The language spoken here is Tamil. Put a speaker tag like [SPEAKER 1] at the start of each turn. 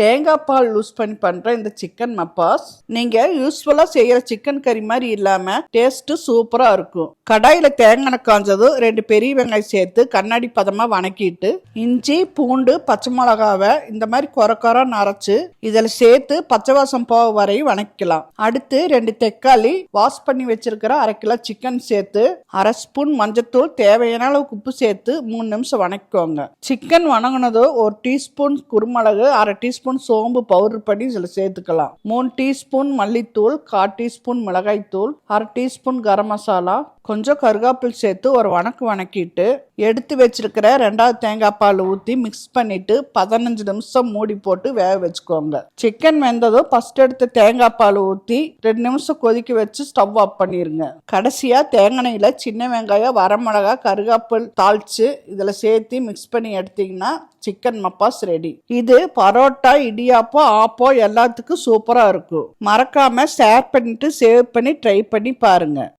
[SPEAKER 1] தேங்காய் பால் யூஸ் பண்ணி பண்ற இந்த சிக்கன் மப்பாஸ் நீங்க யூஸ்ஃபுல்லாக செய்யற சிக்கன் கறி மாதிரி இல்லாம டேஸ்ட் சூப்பரா இருக்கும். கடாயில தேங்காய் காஞ்சதும் ரெண்டு பெரிய வெங்காயம் சேர்த்து கண்ணாடி பதமா வணக்கிட்டு இஞ்சி பூண்டு பச்சை மிளகாவை இந்த மாதிரி கொர கொர நரைச்சு இதில் சேர்த்து பச்சை வாசம் போக வரையும் வணக்கலாம் அடுத்து ரெண்டு தக்காளி வாஷ் பண்ணி வச்சிருக்கிற அரை கிலோ சிக்கன் சேர்த்து அரை ஸ்பூன் மஞ்சத்தூள் தேவையான அளவுக்கு உப்பு சேர்த்து மூணு நிமிஷம் வணக்கிக்கோங்க. சிக்கன் வணங்கினதும் ஒரு டீஸ்பூன் குருமிளகு அரை டீஸ்பூன் சோம்பு பவுடர் பண்ணி சில சேர்த்துக்கலாம். மூணு டீஸ்பூன் மல்லித்தூள் கால் டீஸ்பூன் மிளகாய்த்தூள் அரை டீஸ்பூன் கரம் மசாலா கொஞ்சம் கருகாப்பில் சேர்த்து ஒரு வணக்கு வணக்கிட்டு எடுத்து வச்சிருக்கிற ரெண்டாவது தேங்காய் பால் ஊற்றி மிக்ஸ் பண்ணிட்டு பதினஞ்சு நிமிஷம் மூடி போட்டு வேக வச்சுக்கோங்க. சிக்கன் வெந்ததும் ஃபர்ஸ்ட் எடுத்து தேங்காய் பால் ஊற்றி ரெண்டு நிமிஷம் கொதிக்க வச்சு ஸ்டவ் ஆஃப் பண்ணிடுங்க கடைசியாக தேங்காயில் சின்ன வெங்காயம் வரமிளகா கருகாப்பில் தாளிச்சு இதில் சேர்த்து மிக்ஸ் பண்ணி எடுத்தீங்கன்னா சிக்கன் மப்பாஸ் ரெடி இது பரோட்டா இடியாப்பம் ஆப்போ எல்லாத்துக்கும் சூப்பராக இருக்கும். மறக்காமல் ஷேர் பண்ணிட்டு சேவ் பண்ணி ட்ரை பண்ணி பாருங்கள்